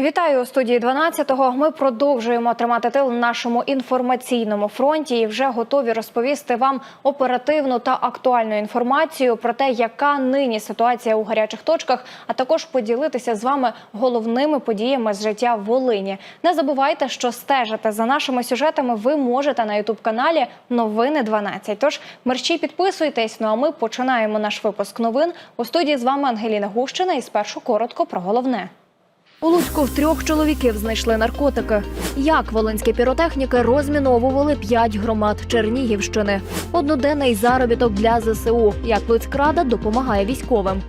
Вітаю у студії 12-го. Ми продовжуємо тримати тил на нашому інформаційному фронті і вже готові розповісти вам оперативну та актуальну інформацію про те, яка нині ситуація у гарячих точках, а також поділитися з вами головними подіями з життя в Волині. Не забувайте, що стежити за нашими сюжетами ви можете на ютуб каналі Новини 12. Тож мерщій підписуйтесь. Ну а ми починаємо наш випуск новин у студії з вами Ангеліна Гущина. І спершу коротко про головне. У Луцьку в трьох чоловіків знайшли наркотики. Як волинські піротехніки розміновували п'ять громад Чернігівщини. Одноденний заробіток для ЗСУ. Як Луцькрада допомагає військовим.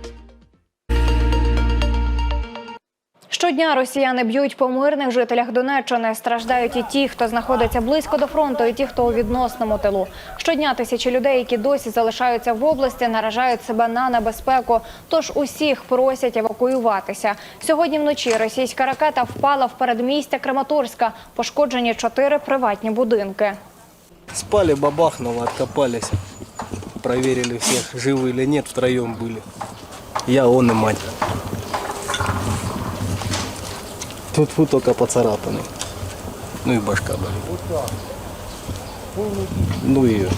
Щодня росіяни б'ють по мирних жителях Донеччини. Страждають і ті, хто знаходиться близько до фронту, і ті, хто у відносному тилу. Щодня тисячі людей, які досі залишаються в області, наражають себе на небезпеку. Тож усіх просять евакуюватися. Сьогодні вночі російська ракета впала в передмістя Краматорська. Пошкоджені чотири приватні будинки. Спали, бабахнуло, откопались. Проверили всех, живы или нет, втроем были. Я, он и мать. Тут фу только поцарапанный. Ну и башка болит. Ну и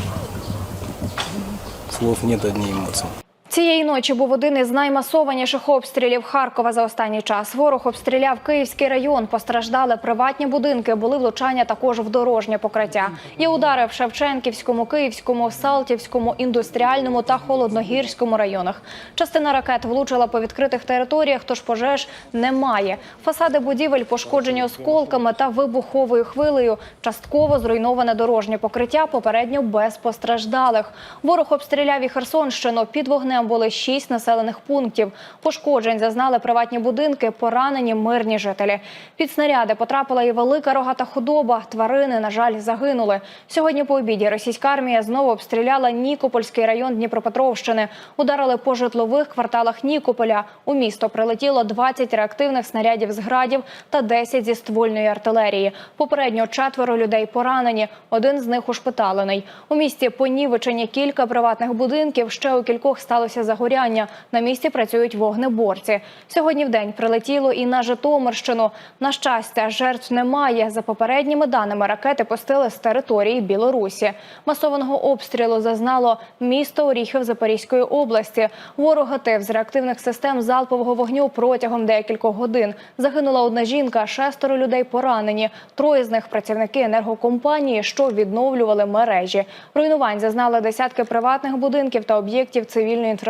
слов нет, одни эмоции. Цієї ночі був один із наймасованіших обстрілів Харкова за останній час. Ворог обстріляв Київський район. Постраждали приватні будинки. Були влучання також в дорожнє покриття. Є удари в Шевченківському, Київському, Салтівському, індустріальному та холодногірському районах. Частина ракет влучила по відкритих територіях, тож пожеж немає. Фасади будівель пошкоджені осколками та вибуховою хвилею. Частково зруйноване дорожнє покриття. Попередньо без постраждалих. Ворог обстріляв і Херсонщину. Під вогнем були шість населених пунктів. Пошкоджень зазнали приватні будинки, поранені мирні жителі. Під снаряди потрапила і велика рогата худоба. Тварини, на жаль, загинули. Сьогодні по обіді російська армія знову обстріляла Нікопольський район Дніпропетровщини. Ударили по житлових кварталах Нікополя. У місто прилетіло 20 реактивних снарядів з градів та 10 зі ствольної артилерії. Попередньо четверо людей поранені. Один з них ушпиталений. У місті понівечені кілька приватних будинків. Ще у кількох сталося загоряння. На місці працюють вогнеборці. Сьогодні в день прилетіло і на Житомирщину. На щастя, жертв немає. За попередніми даними, ракети пустили з території Білорусі. Масованого обстрілу зазнало місто Оріхів Запорізької області. Ворог гатив з реактивних систем залпового вогню протягом декількох годин. Загинула одна жінка, шестеро людей поранені. Троє з них працівники енергокомпанії, що відновлювали мережі. Руйнувань зазнали десятки приватних будинків та об'єктів цивільної інфраструктури.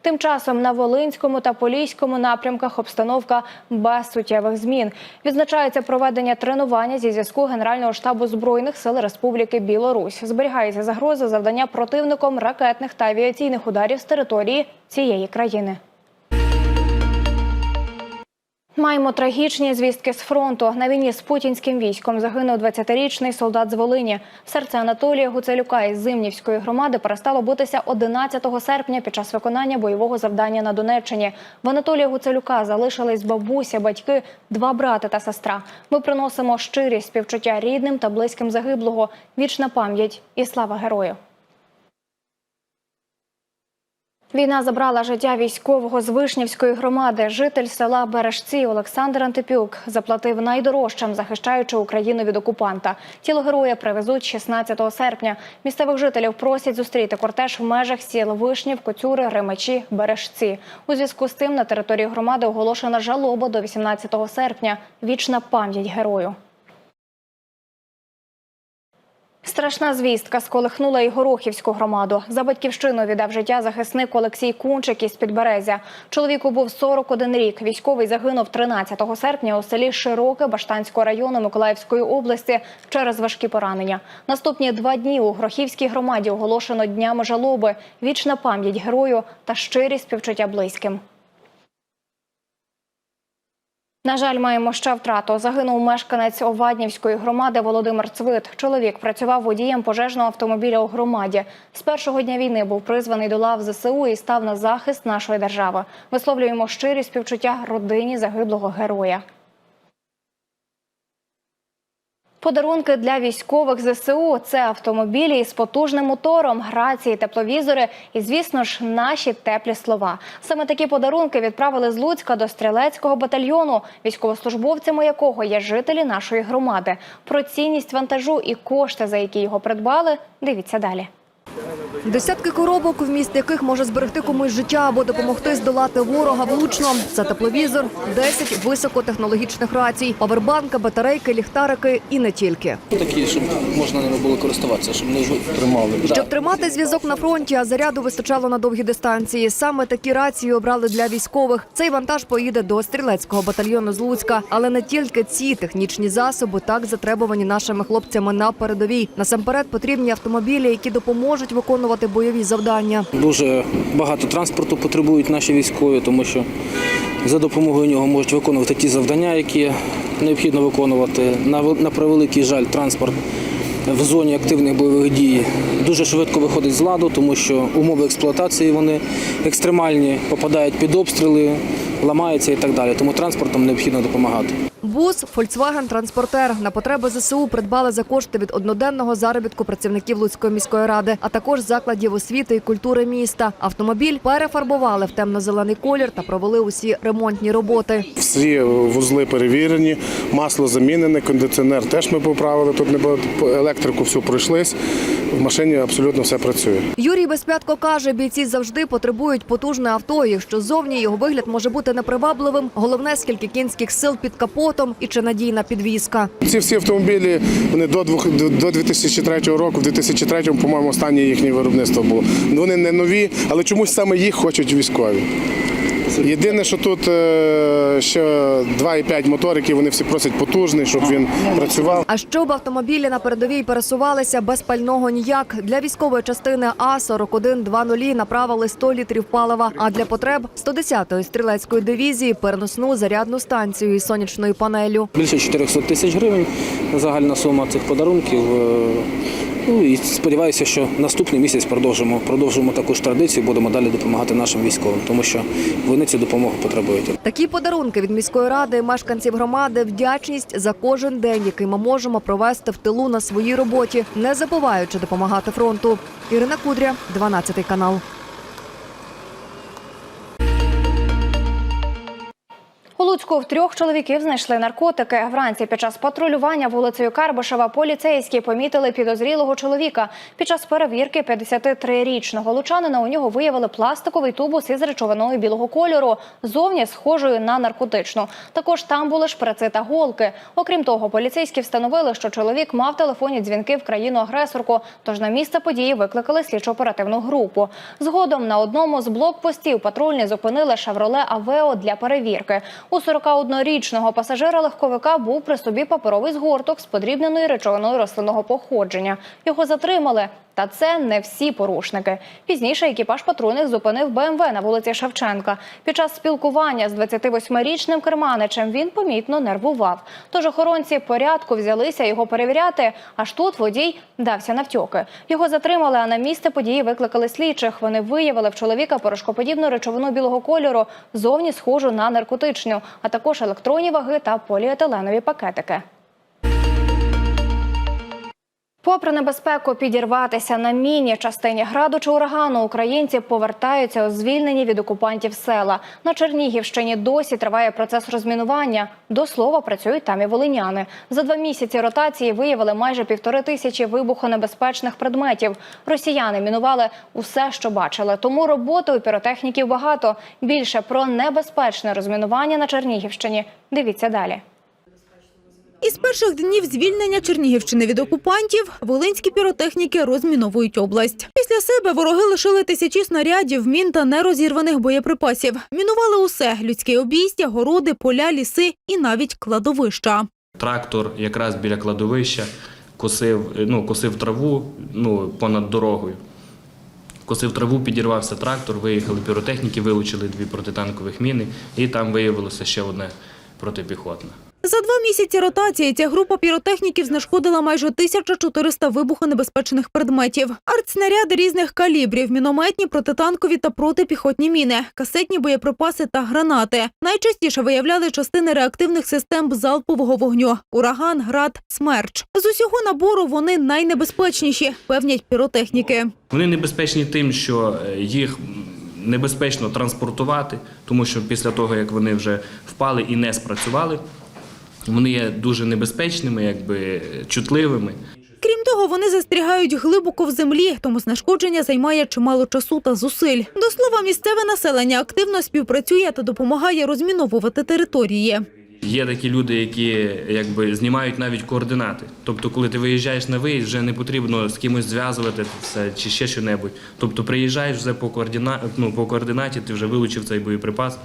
Тим часом на Волинському та Поліському напрямках обстановка без суттєвих змін. Відзначається проведення тренування зі зв'язку Генерального штабу збройних сил Республіки Білорусь. Зберігається загроза завдання противником ракетних та авіаційних ударів з території цієї країни. Маємо трагічні звістки з фронту. На війні з путінським військом загинув 20-річний солдат з Волині. Серце Анатолія Гуцелюка із Зимнівської громади перестало битися 11 серпня під час виконання бойового завдання на Донеччині. В Анатолія Гуцелюка залишились бабуся, батьки, два брати та сестра. Ми приносимо щирі співчуття рідним та близьким загиблого. Вічна пам'ять і слава герою. Війна забрала життя військового з Вишнівської громади. Житель села Бережці Олександр Антипюк заплатив найдорожчим, захищаючи Україну від окупанта. Тіло героя привезуть 16 серпня. Місцевих жителів просять зустріти кортеж в межах сіл Вишнів, Коцюри, Ремечі, Бережці. У зв'язку з цим на території громади оголошена жалоба до 18 серпня. Вічна пам'ять герою. Страшна звістка сколихнула і Горохівську громаду. За батьківщину віддав життя захисник Олексій Кунчик із Підберезя. Чоловіку був 41 рік. Військовий загинув 13 серпня у селі Широке Баштанського району Миколаївської області через важкі поранення. Наступні два дні у Грохівській громаді оголошено днями жалоби, вічна пам'ять герою та щирі співчуття близьким. На жаль, маємо ще втрату. Загинув мешканець Оваднівської громади Володимир Цвит. Чоловік працював водієм пожежного автомобіля у громаді. З першого дня війни був призваний до лав ЗСУ і став на захист нашої держави. Висловлюємо щирі співчуття родині загиблого героя. Подарунки для військових ЗСУ це автомобілі із потужним мотором, грації, тепловізори і, звісно ж, наші теплі слова. Саме такі подарунки відправили з Луцька до стрілецького батальйону, військовослужбовцями якого є жителі нашої громади. Про цінність вантажу і кошти, за які його придбали, дивіться далі. Десятки коробок, вміст яких може зберегти комусь життя або допомогти здолати ворога влучно. Це тепловізор, 10 високотехнологічних рацій, павербанки, батарейки, ліхтарики і не тільки. Такі, щоб можна ними було користуватися, щоб не тримали. Щоб тримати зв'язок на фронті, а заряду вистачало на довгі дистанції. Саме такі рації обрали для військових. Цей вантаж поїде до стрілецького батальйону з Луцька. Але не тільки ці технічні засоби так затребувані нашими хлопцями на передовій. Насамперед потрібні автомобілі, які допоможуть виконувати бойові завдання. Дуже багато транспорту потребують наші військові, тому що за допомогою нього можуть виконувати ті завдання, які необхідно виконувати. На превеликий жаль, транспорт в зоні активних бойових дій дуже швидко виходить з ладу, тому що умови експлуатації вони екстремальні, попадають під обстріли, ламаються і так далі. Тому транспортом необхідно допомагати. Бус Volkswagen Транспортер на потреби ЗСУ придбали за кошти від одноденного заробітку працівників Луцької міської ради, а також закладів освіти і культури міста. Автомобіль перефарбували в темно-зелений колір та провели усі ремонтні роботи. Всі вузли перевірені, масло замінене, кондиціонер теж ми поправили. Тут не було електрику всю пройшлись. В машині абсолютно все працює. Юрій Безпятко каже, бійці завжди потребують потужне авто. Якщо зовні його вигляд може бути непривабливим, головне скільки кінських сил під капотом і чи надійна підвізка. Ці всі автомобілі вони до 2003 року. В 2003, по-моєму, останнє їхнє виробництво було. Вони не нові, але чомусь саме їх хочуть військові. Єдине, що тут е, ще 2,5 моторики, вони всі просять потужний, щоб він працював. А щоб автомобілі на передовій пересувалися без пального ніяк, для військової частини А 4120 направили 100 літрів палива. А для потреб 110-ї стрілецької дивізії переносну зарядну станцію із сонячною панеллю. Більше 400 тисяч гривень загальна сума цих подарунків. Ну і сподіваюся, що наступний місяць продовжимо, продовжимо таку ж традицію, будемо далі допомагати нашим військовим, тому що вони цю допомогу потребують. Такі подарунки від міської ради мешканців громади вдячність за кожен день, який ми можемо провести в тилу на своїй роботі, не забуваючи допомагати фронту. Ірина Кудря, 12 канал. У Луцьку в трьох чоловіків знайшли наркотики. Вранці під час патрулювання вулицею Карбишева поліцейські помітили підозрілого чоловіка. Під час перевірки 53-річного лучанина у нього виявили пластиковий тубус із речовиною білого кольору, зовні схожою на наркотичну. Також там були шприци та голки. Окрім того, поліцейські встановили, що чоловік мав телефонні дзвінки в країну-агресорку. Тож на місце події викликали слідчо-оперативну групу. Згодом на одному з блокпостів патрульні зупинили «Шевроле Авео» для перевірки. У 41-річного пасажира легковика був при собі паперовий згорток з подрібненої речовиною рослинного походження. Його затримали. Та це не всі порушники. Пізніше екіпаж патрульних зупинив БМВ на вулиці Шевченка. Під час спілкування з 28-річним керманичем він помітно нервував. Тож охоронці порядку взялися його перевіряти. Аж тут водій дався навтьоки. Його затримали, а на місце події викликали слідчих. Вони виявили в чоловіка порошкоподібну речовину білого кольору, зовні схожу на наркотичну, а також електронні ваги та поліетиленові пакетики. Попри небезпеку підірватися на міні частині граду чи урагану, українці повертаються у звільнені від окупантів села. На Чернігівщині досі триває процес розмінування. До слова, працюють там і волиняни. За два місяці ротації виявили майже півтори тисячі вибухонебезпечних предметів. Росіяни мінували усе, що бачили. Тому роботи у піротехніків багато. Більше про небезпечне розмінування на Чернігівщині. Дивіться далі. Із перших днів звільнення Чернігівщини від окупантів волинські піротехніки розміновують область. Після себе вороги лишили тисячі снарядів, мін та нерозірваних боєприпасів. Мінували усе – людське обійстя, городи, поля, ліси і навіть кладовища. Трактор якраз біля кладовища косив, ну, косив траву ну, понад дорогою. Косив траву, підірвався трактор, виїхали піротехніки, вилучили дві протитанкових міни, і там виявилося ще одне протипіхотне. За два місяці ротації ця група піротехніків знешкодила майже 1400 вибухонебезпечних предметів. Артснаряди різних калібрів, мінометні, протитанкові та протипіхотні міни, касетні боєприпаси та гранати. Найчастіше виявляли частини реактивних систем залпового вогню – ураган, град, смерч. З усього набору вони найнебезпечніші, певнять піротехніки. Вони небезпечні тим, що е, їх небезпечно транспортувати, тому що після того, як вони вже впали і не спрацювали, вони є дуже небезпечними, якби чутливими. Крім того, вони застрягають глибоко в землі, тому знешкодження займає чимало часу та зусиль. До слова, місцеве населення активно співпрацює та допомагає розміновувати території. Є такі люди, які якби знімають навіть координати. Тобто, коли ти виїжджаєш на виїзд, вже не потрібно з кимось зв'язувати це чи ще що-небудь. Тобто приїжджаєш вже по координа... ну, по координаті, ти вже вилучив цей боєприпас.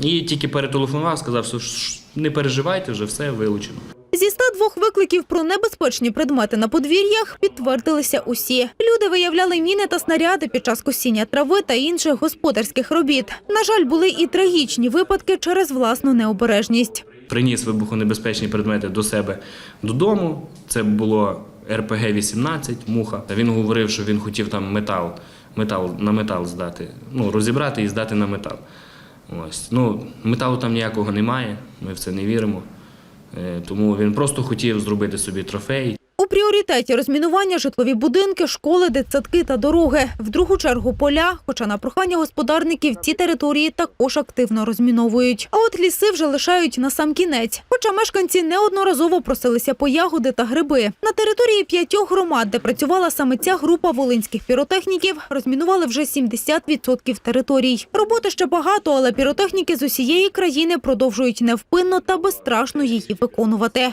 І тільки перетелефонував, сказав, що «Ш- не переживайте, вже все вилучено. Зі 102 викликів про небезпечні предмети на подвір'ях підтвердилися усі. Люди виявляли міни та снаряди під час косіння трави та інших господарських робіт. На жаль, були і трагічні випадки через власну необережність. Приніс вибухонебезпечні предмети до себе додому. Це було РПГ-18, муха. Він говорив, що він хотів там метал, метал на метал здати, ну, розібрати і здати на метал. Ось. Ну, металу там ніякого немає, ми в це не віримо. Е, Тому він просто хотів зробити собі трофей. У пріоритеті розмінування житлові будинки, школи, дитсадки та дороги. В другу чергу поля, хоча на прохання господарників ці території також активно розміновують. А от ліси вже лишають на сам кінець. Хоча мешканці неодноразово просилися по ягоди та гриби. На території п'ятьох громад, де працювала саме ця група волинських піротехніків, розмінували вже 70% територій. Роботи ще багато, але піротехніки з усієї країни продовжують невпинно та безстрашно її виконувати.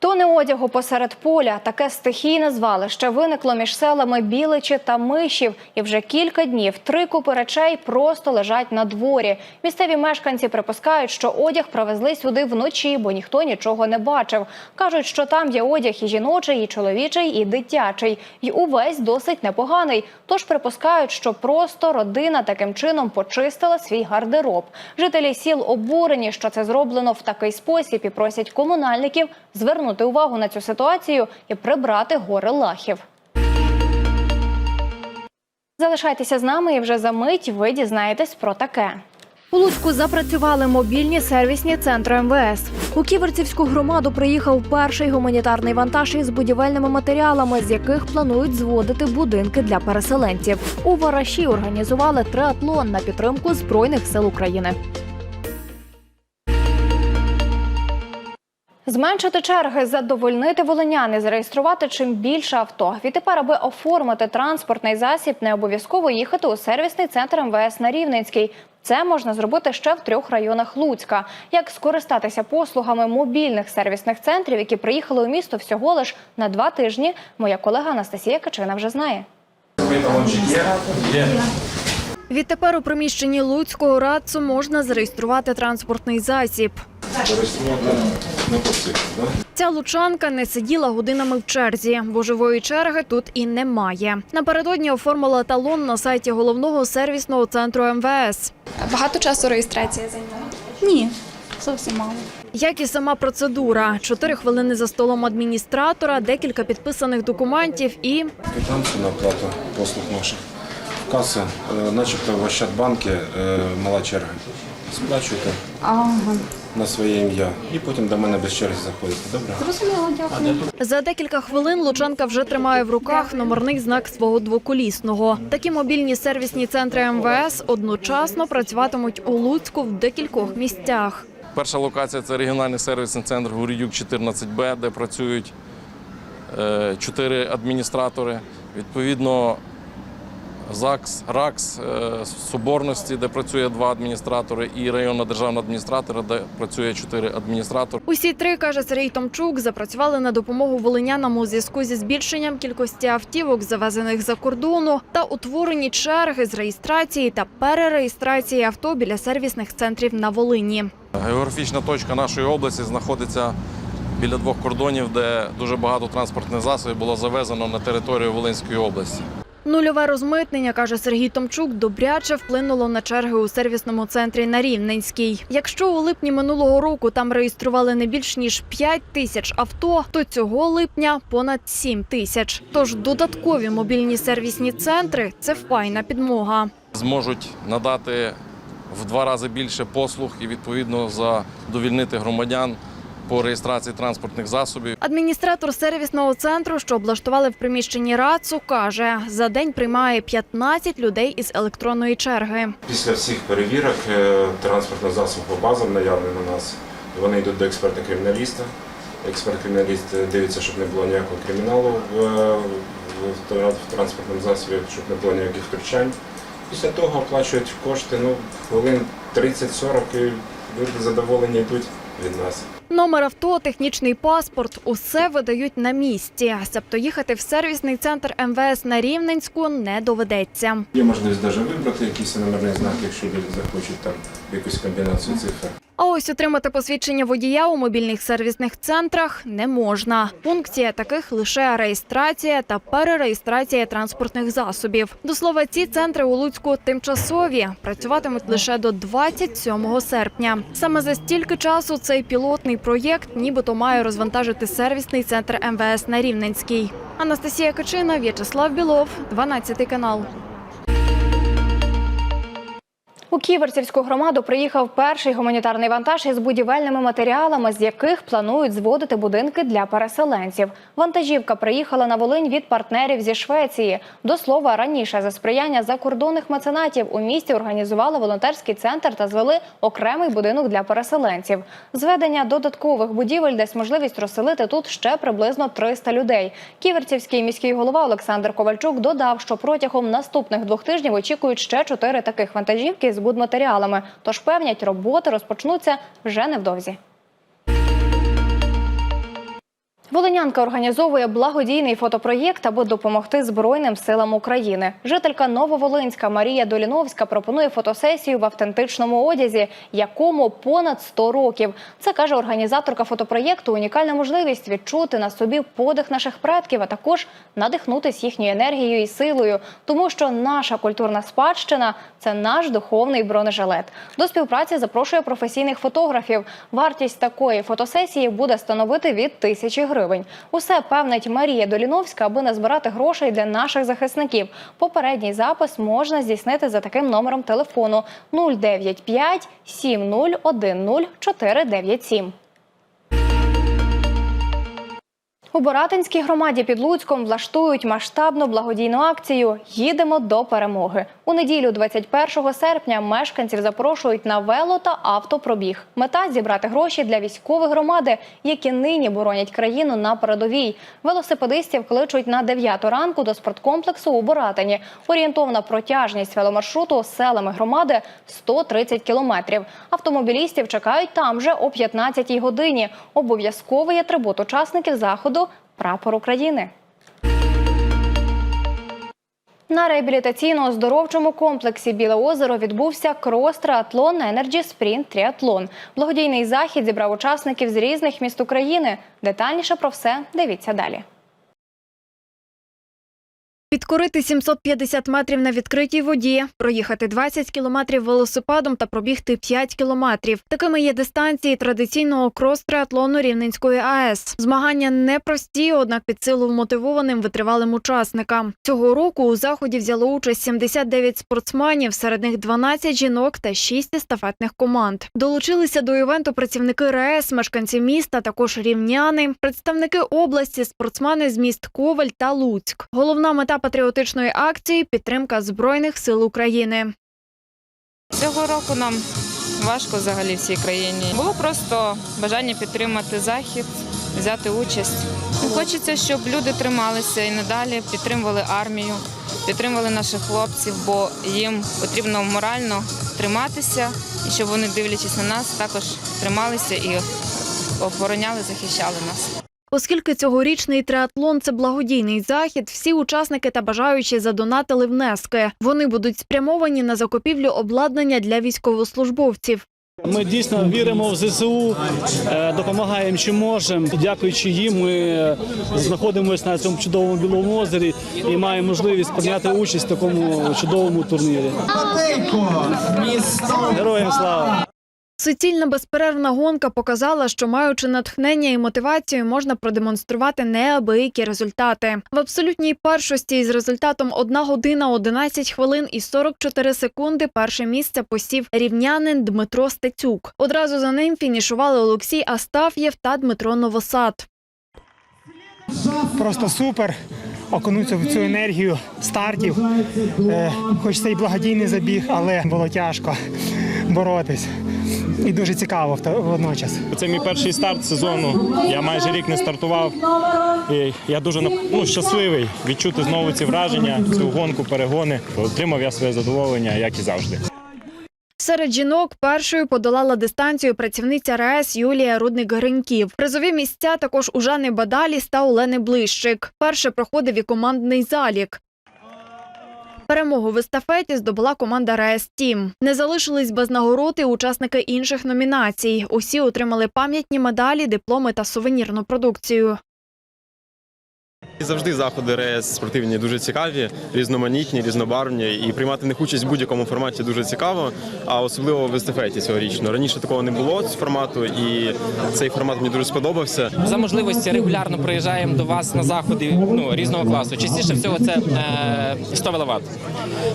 Тони одягу посеред поля таке стихійне звалище виникло між селами Біличі та Мишів. І вже кілька днів три купи речей просто лежать на дворі. Місцеві мешканці припускають, що одяг привезли сюди вночі, бо ніхто нічого не бачив. Кажуть, що там є одяг і жіночий, і чоловічий, і дитячий. І увесь досить непоганий. Тож припускають, що просто родина таким чином почистила свій гардероб. Жителі сіл обурені, що це зроблено в такий спосіб, і просять комунальників звернути увагу на цю ситуацію і прибрати гори лахів. Залишайтеся з нами, і вже за мить ви дізнаєтесь про таке. У Луцьку запрацювали мобільні сервісні центри МВС. У Ківерцівську громаду приїхав перший гуманітарний вантаж із будівельними матеріалами, з яких планують зводити будинки для переселенців. У Вараші організували триатлон на підтримку збройних сил України. Зменшити черги, задовольнити волинян і зареєструвати чим більше авто. Відтепер, аби оформити транспортний засіб, не обов'язково їхати у сервісний центр МВС на Рівненський. Це можна зробити ще в трьох районах Луцька. Як скористатися послугами мобільних сервісних центрів, які приїхали у місто всього лиш на два тижні, моя колега Анастасія Качина вже знає. Відтепер у приміщенні Луцького радцу можна зареєструвати транспортний засіб. Ця лучанка не сиділа годинами в черзі, бо живої черги тут і немає. Напередодні оформила талон на сайті головного сервісного центру МВС. Багато часу реєстрація займала? Ні, зовсім мало. Як і сама процедура: чотири хвилини за столом адміністратора, декілька підписаних документів і Квитанцію на оплату послуг наших. Каси, е, начебто в Ощадбанки е, мала черга. Сплачуєте Ага, на своє ім'я і потім до мене без черги заходите. Добре? зрозуміло, дякую. За декілька хвилин Лучанка вже тримає в руках номерний знак свого двоколісного. Такі мобільні сервісні центри МВС одночасно працюватимуть у Луцьку в декількох місцях. Перша локація це регіональний сервісний центр Гурідюк 14Б, де працюють е, чотири адміністратори. Відповідно, ЗАГС, РАКС е, Соборності, де працює два адміністратори, і районна державна адміністратора, де працює чотири адміністратори. Усі три, каже Сергій Томчук, запрацювали на допомогу волинянам у зв'язку зі збільшенням кількості автівок, завезених за кордону, та утворені черги з реєстрації та перереєстрації авто біля сервісних центрів на Волині. Географічна точка нашої області знаходиться біля двох кордонів, де дуже багато транспортних засобів було завезено на територію Волинської області. Нульове розмитнення, каже Сергій Томчук, добряче вплинуло на черги у сервісному центрі на Рівненській. Якщо у липні минулого року там реєстрували не більш ніж 5 тисяч авто, то цього липня понад 7 тисяч. Тож додаткові мобільні сервісні центри це файна підмога. Зможуть надати в два рази більше послуг і відповідно задовільнити громадян по реєстрації транспортних засобів. Адміністратор сервісного центру, що облаштували в приміщенні РАЦУ, каже, за день приймає 15 людей із електронної черги. Після всіх перевірок е, транспортний засіб по базам наявний у нас. Вони йдуть до експерта-криміналіста. Експерт-криміналіст дивиться, щоб не було ніякого криміналу в, в, в транспортному засобі, щоб не було ніяких втручань. Після того оплачують кошти ну, хвилин 30-40 і люди задоволені йдуть від нас. Номер авто, технічний паспорт усе видають на місці. Себто їхати в сервісний центр МВС на Рівненську не доведеться. Є можливість навіть вибрати якийсь номерний знак, якщо люди захочуть там якусь комбінацію цифр. А ось отримати посвідчення водія у мобільних сервісних центрах не можна. Функція таких лише реєстрація та перереєстрація транспортних засобів. До слова, ці центри у Луцьку тимчасові працюватимуть лише до 27 серпня. Саме за стільки часу цей пілотний проєкт нібито має розвантажити сервісний центр МВС на Рівненській. Анастасія Качина, В'ячеслав Білов, 12 канал. У Ківерцівську громаду приїхав перший гуманітарний вантаж із будівельними матеріалами, з яких планують зводити будинки для переселенців. Вантажівка приїхала на Волинь від партнерів зі Швеції. До слова, раніше за сприяння закордонних меценатів у місті організували волонтерський центр та звели окремий будинок для переселенців. Зведення додаткових будівель дасть можливість розселити тут ще приблизно 300 людей. Ківерцівський міський голова Олександр Ковальчук додав, що протягом наступних двох тижнів очікують ще чотири таких вантажівки з будматеріалами. Тож певнять, роботи розпочнуться вже невдовзі. Волинянка організовує благодійний фотопроєкт, аби допомогти Збройним силам України. Жителька Нововолинська Марія Доліновська пропонує фотосесію в автентичному одязі, якому понад 100 років. Це каже організаторка фотопроєкту. Унікальна можливість відчути на собі подих наших предків, а також надихнутись їхньою енергією і силою, тому що наша культурна спадщина це наш духовний бронежилет. До співпраці запрошує професійних фотографів. Вартість такої фотосесії буде становити від тисячі гривень. Усе певнить Марія Доліновська, аби назбирати грошей для наших захисників. Попередній запис можна здійснити за таким номером телефону 095 7010 497. У Боратинській громаді під Луцьком влаштують масштабну благодійну акцію Їдемо до перемоги. У неділю, 21 серпня, мешканців запрошують на вело та автопробіг. Мета зібрати гроші для військових громади, які нині боронять країну на передовій. Велосипедистів кличуть на 9 ранку до спорткомплексу у Боратині. Орієнтовна протяжність веломаршруту селами громади 130 кілометрів. Автомобілістів чекають там же о 15 годині. Обов'язковий атрибут учасників заходу прапор України. На реабілітаційно-оздоровчому комплексі Біле озеро відбувся крос-триатлон Енерджі Спрінт Тріатлон. Благодійний захід зібрав учасників з різних міст України. Детальніше про все дивіться далі. Підкорити 750 метрів на відкритій воді, проїхати 20 кілометрів велосипедом та пробігти 5 кілометрів. Такими є дистанції традиційного крос-триатлону Рівненської АЕС. Змагання непрості, однак під силу мотивованим витривалим учасникам. Цього року у заході взяло участь 79 спортсменів, серед них 12 жінок та 6 естафетних команд. Долучилися до івенту працівники РАЕС, мешканці міста, також рівняни, представники області, спортсмени з міст Коваль та Луцьк. Головна мета патріотичної акції підтримка збройних сил України. Цього року нам важко взагалі всій країні. Було просто бажання підтримати захід, взяти участь. Хочеться, щоб люди трималися і надалі підтримували армію, підтримували наших хлопців, бо їм потрібно морально триматися, і щоб вони, дивлячись на нас, також трималися і обороняли, захищали нас. Оскільки цьогорічний триатлон – це благодійний захід, всі учасники та бажаючі задонатили внески. Вони будуть спрямовані на закупівлю обладнання для військовослужбовців. Ми дійсно віримо в ЗСУ, е, допомагаємо чим можемо. Дякуючи їм, ми знаходимося на цьому чудовому білому озері і маємо можливість прийняти участь в такому чудовому турнірі. Героям слава! Суцільна безперервна гонка показала, що маючи натхнення і мотивацію, можна продемонструвати неабиякі результати. В абсолютній першості із результатом 1 година 11 хвилин і 44 секунди перше місце посів рівнянин Дмитро Стецюк. Одразу за ним фінішували Олексій Астаф'єв та Дмитро Новосад. Просто супер. Окунутися в цю енергію стартів. Е, хоч це і благодійний забіг, але було тяжко боротись. І дуже цікаво водночас. Це мій перший старт сезону. Я майже рік не стартував. І я дуже ну, щасливий відчути знову ці враження, цю гонку, перегони. Отримав я своє задоволення, як і завжди. Серед жінок першою подолала дистанцію працівниця РАЕС Юлія Рудник-Гриньків. Призові місця також у Жани Бадаліс та Олени Блищик. Перше проходив і командний залік. Перемогу в естафеті здобула команда РАЕС Тім. Не залишились без нагороди учасники інших номінацій. Усі отримали пам'ятні медалі, дипломи та сувенірну продукцію. Завжди заходи РС спортивні дуже цікаві, різноманітні, різнобарвні, і приймати в них участь в будь-якому форматі дуже цікаво, а особливо в естафеті цьогорічно. Раніше такого не було з формату, і цей формат мені дуже сподобався. За можливості регулярно приїжджаємо до вас на заходи ну, різного класу. Частіше всього це е, 100 веловат.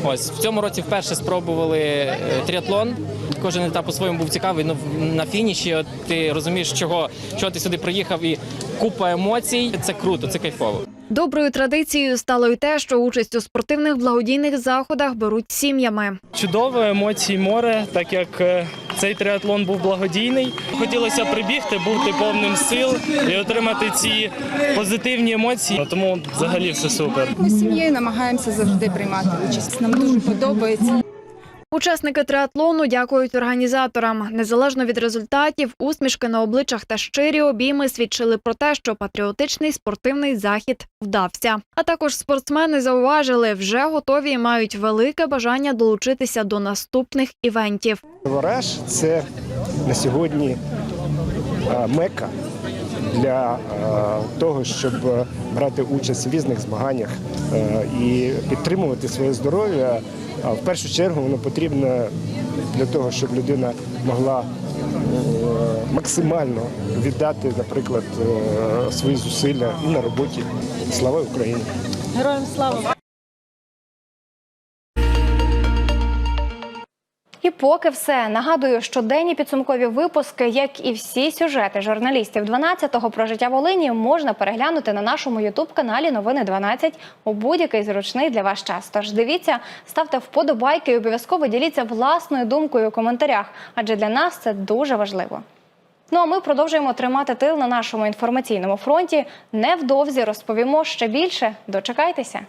Ось в цьому році вперше спробували е, тріатлон. Кожен етап по-своєму був цікавий. Ну на фініші от, ти розумієш, чого, чого ти сюди приїхав, і купа емоцій. Це круто, це кайфово. Доброю традицією стало й те, що участь у спортивних благодійних заходах беруть сім'ями. Чудово, емоцій море, так як е, цей триатлон був благодійний. Хотілося прибігти, бути повним сил і отримати ці позитивні емоції. Тому взагалі все супер. Ми з сім'єю намагаємося завжди приймати участь. Нам дуже подобається. Учасники триатлону дякують організаторам. Незалежно від результатів, усмішки на обличчях та щирі обійми свідчили про те, що патріотичний спортивний захід вдався. А також спортсмени зауважили, вже готові і мають велике бажання долучитися до наступних івентів. Вораж це на сьогодні мека для того, щоб брати участь в різних змаганнях і підтримувати своє здоров'я. А в першу чергу воно потрібно для того, щоб людина могла е, максимально віддати, наприклад, е, свої зусилля на роботі. Слава Україні! Героям слава! І поки все нагадую, що денні підсумкові випуски, як і всі сюжети журналістів 12-го про життя Волині, можна переглянути на нашому ютуб-каналі Новини 12 у будь-який зручний для вас час. Тож дивіться, ставте вподобайки і обов'язково діліться власною думкою у коментарях, адже для нас це дуже важливо. Ну а ми продовжуємо тримати тил на нашому інформаційному фронті. Невдовзі розповімо ще більше. Дочекайтеся.